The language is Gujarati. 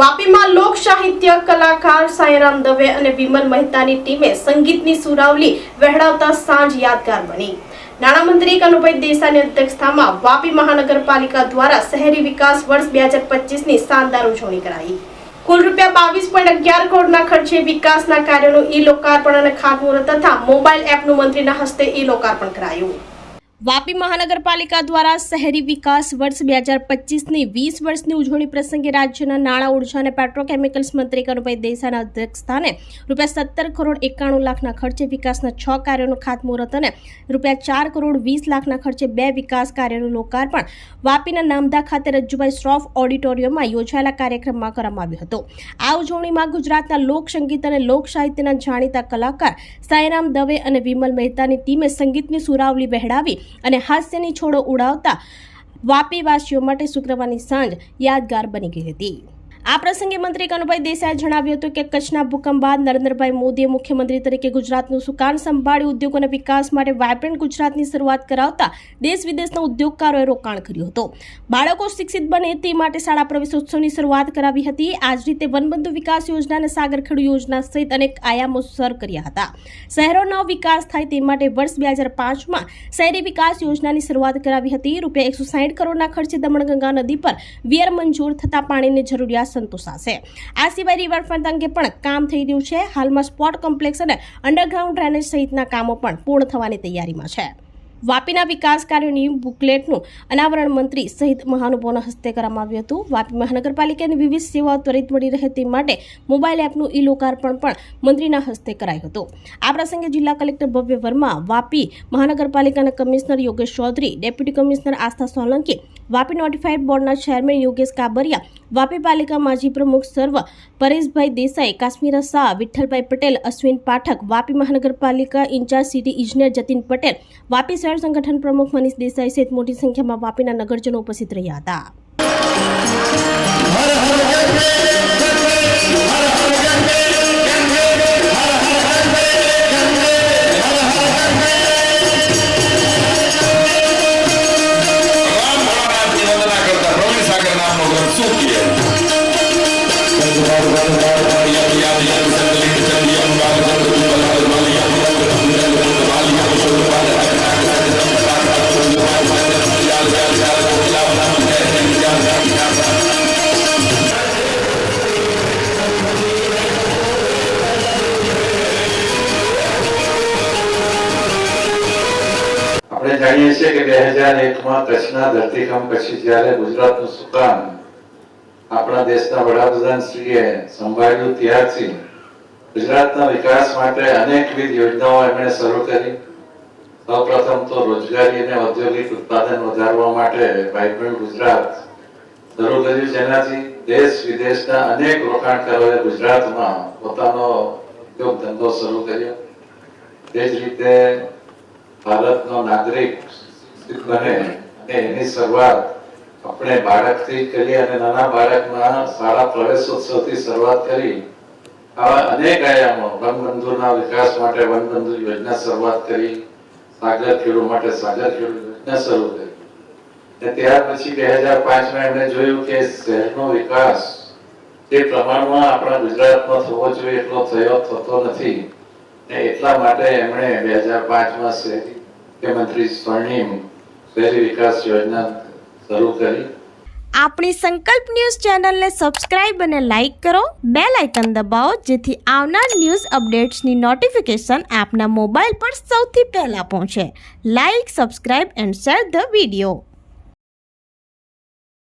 વાપીમાં લોક સાહિત્ય કલાકાર સાયરામ દવે અને વિમલ મહેતાની ટીમે સંગીતની સુરાવલી વહેડાવતા સાંજ યાદગાર બની. નાણામંત્રી કનુભાઈ દેસાઈની અધ્યક્ષતામાં વાપી મહાનગરપાલિકા દ્વારા શહેરી વિકાસ વર્ષ બે હજાર પચીસની શાનદાર ઉજવણી કરાઈ. કુલ રૂપિયા બાવીસ પોઈન્ટ અગિયાર કરોડના ખર્ચે વિકાસના કાર્યોનું ઈ લોકાર્પણ અને ખાતમુહૂર્ત તથા મોબાઈલ એપનું મંત્રીના હસ્તે ઈ લોકાર્પણ કરાયું. વાપી મહાનગરપાલિકા દ્વારા શહેરી વિકાસ વર્ષ બે હજાર પચીસની વીસ વર્ષની ઉજવણી પ્રસંગે રાજ્યના નાણાં, ઊર્જા અને પેટ્રોકેમિકલ્સ મંત્રી કનુભાઈ દેસાઈના અધ્યક્ષસ્થાને રૂપિયા સત્તર કરોડ એકાણું લાખના ખર્ચે વિકાસના છ કાર્યોનું ખાતમુહૂર્ત અને રૂપિયા ચાર કરોડ વીસ લાખના ખર્ચે બે વિકાસ કાર્યોનું લોકાર્પણ વાપીના નામદા ખાતે રજ્જુભાઈ શ્રોફ ઓડિટોરિયમમાં યોજાયેલા કાર્યક્રમમાં કરવામાં આવ્યો હતો. આ ઉજવણીમાં ગુજરાતના લોકસંગીત અને લોક સાહિત્યના જાણીતા કલાકાર સાયરામ દવે અને વિમલ મહેતાની ટીમે સંગીતની સુરાવલી વહેડાવી અને હાસ્યની છોડો ઉડાવતા વાપીવાસીઓ માટે શુક્રવારની સાંજ યાદગાર બની ગઈ હતી. આ પ્રસંગે મંત્રી કનુભાઈ દેસાઈએ જણાવ્યું હતું કે કચ્છના ભૂકંપ બાદ નરેન્દ્રભાઈ મોદીએ મુખ્યમંત્રી તરીકે ગુજરાતનું સુકાન સંભાળી ઉદ્યોગ વિકાસ માટે વાયબ્રન્ટ ગુજરાતની શરૂઆત કરાવતા દેશ વિદેશના ઉદ્યોગકારોએ રોકાણ કર્યું હતું. બાળકો શિક્ષિત બને તે માટે શાળા પ્રવેશોત્સવની શરૂઆત કરાવી હતી. આ જ રીતે વનબંધુ વિકાસ યોજના અને સાગરખેડુ યોજના સહિત અનેક આયામો સર કર્યા હતા. શહેરોનો વિકાસ થાય તે માટે વર્ષ બે હજાર પાંચમાં શહેરી વિકાસ યોજનાની શરૂઆત કરાવી હતી. રૂપિયા એકસો સાઠ કરોડના ખર્ચે દમણગંગા નદી પર વિયર મંજૂર થતા પાણીની જરૂરિયાત સંતોષાશે. આ સિવાય રિવરફ્રન્ટ અંગે પણ કામ થઈ રહ્યું છે. હાલમાં સ્પોર્ટ કોમ્પ્લેક્સ અને અંડરગ્રાઉન્ડ ડ્રેનેજ સહિતના કામો પણ પૂર્ણ થવાની તૈયારીમાં છે. વાપીના વિકાસ કાર્યોની બુકલેટનું અનાવરણ મંત્રી સહિત મહાનુભાવોના હસ્તે કરવામાં આવ્યું હતું. વાપી મહાનગરપાલિકાની વિવિધ સેવાઓ ત્વરિત મળી રહે તે માટે મોબાઈલ એપનું ઈ લોકાર્પણ પણ મંત્રીના હસ્તે કરાયું હતું. આ પ્રસંગે જિલ્લા કલેક્ટર ભવ્ય વર્મા, વાપી મહાનગરપાલિકાના commissioner Yogesh Chaudhary, deputy commissioner Aastha Solanki Vapi notified બોર્ડના ચેરમેન યોગેશ કાબરિયા, વાપી પાલિકા માજી પ્રમુખ સર્વ પરેશભાઈ દેસાઈ કાશ્મીરા શાહ વિઠ્ઠલભાઈ પટેલ, અશ્વિન પાઠક, વાપી મહાનગરપાલિકા ઇન્ચાર્જ સિટી ઇજનેર જતીન પટેલ, વાપી શહેર સંગઠન પ્રમુખ મનીષ દેસાઈ સહિત મોટી સંખ્યામાં વાપીના નગરજનો ઉપસ્થિત રહ્યા હતા. જાણીએ છીએ કે બે હજાર એકમાં કચ્છના ધરતીકંપ પછી જ્યારે ગુજરાતનું સુકાન આપણા દેશના વડાપ્રધાન સંભાળ્યું ત્યારથી ગુજરાતના વિકાસ માટે અનેકવિધ યોજનાઓ એમણે શરૂ કરી. સૌપ્રથમ તો રોજગારી અને ઔદ્યોગિક ઉત્પાદન વધારવા માટે વાઇબ્રન્ટ ગુજરાત શરૂ કર્યું, જેનાથી દેશ વિદેશના અનેક રોકાણકારોએ ગુજરાતમાં પોતાનો ઉદ્યોગ ધંધો શરૂ કર્યો. તે જ રીતે ભારતનો નાગરિક બને એની શરૂઆત આપણે બાળકથી કરી અને નાના બાળકના શાળા પ્રવેશોત્સવથી શરૂઆત કરી આવા અનેક આયામો, વનબંધુના વિકાસ માટે વનબંધુ યોજના શરૂઆત કરી, સાગર ખેડૂ માટે સાગર ખેડૂ યોજના શરૂ કરી. અને ત્યાર પછી બે હજાર પાંચમાં એમણે જોયું કે શહેરનો વિકાસ જે પ્રમાણમાં આપણા ગુજરાતમાં થવો જોઈએ એટલો થયો, થતો નથી. એટલા માટે એમણે બે હજાર પાંચમાં મુખ્યમંત્રી સ્વર્ણિમ શહેરી વિકાસ યોજના શરૂ કરી. આપણી સંકલ્પ ન્યૂઝ ચેનલને સબસ્ક્રાઇબ અને લાઇક કરો. બે લાઇકન દબાવો, જેથી આવનાર ન્યૂઝ અપડેટ્સની નોટિફિકેશન આપના મોબાઈલ પર સૌથી પહેલાં પહોંચે. Like, subscribe and share the video.